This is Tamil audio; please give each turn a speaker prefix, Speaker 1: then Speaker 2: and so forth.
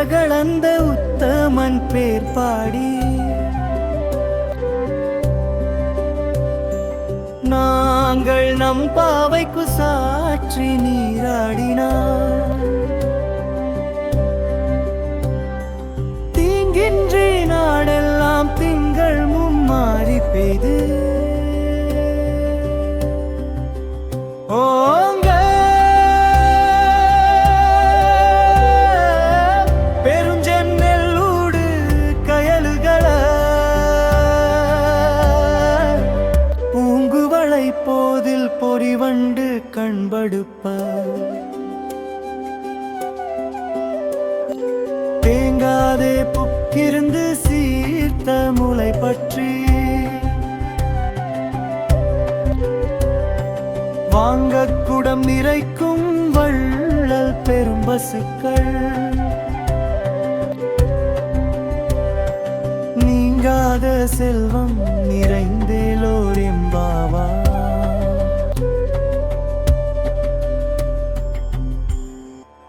Speaker 1: அந்த உத்தமன் பேர் பாடி. நாங்கள் நம் பாவைக்கு சாற்றி நீராடினார். தீங்கின்றி போதில் பொறிவண்டு கண்படுப்ப. தேங்காதே புக்கிருந்து சீர்த்த முளை பற்றி. வாங்க குடம் நிறைக்கும் வள்ளல் பெரும் பசுக்கள். நீங்காத செல்வம் நிறைந்தேலோர் எம்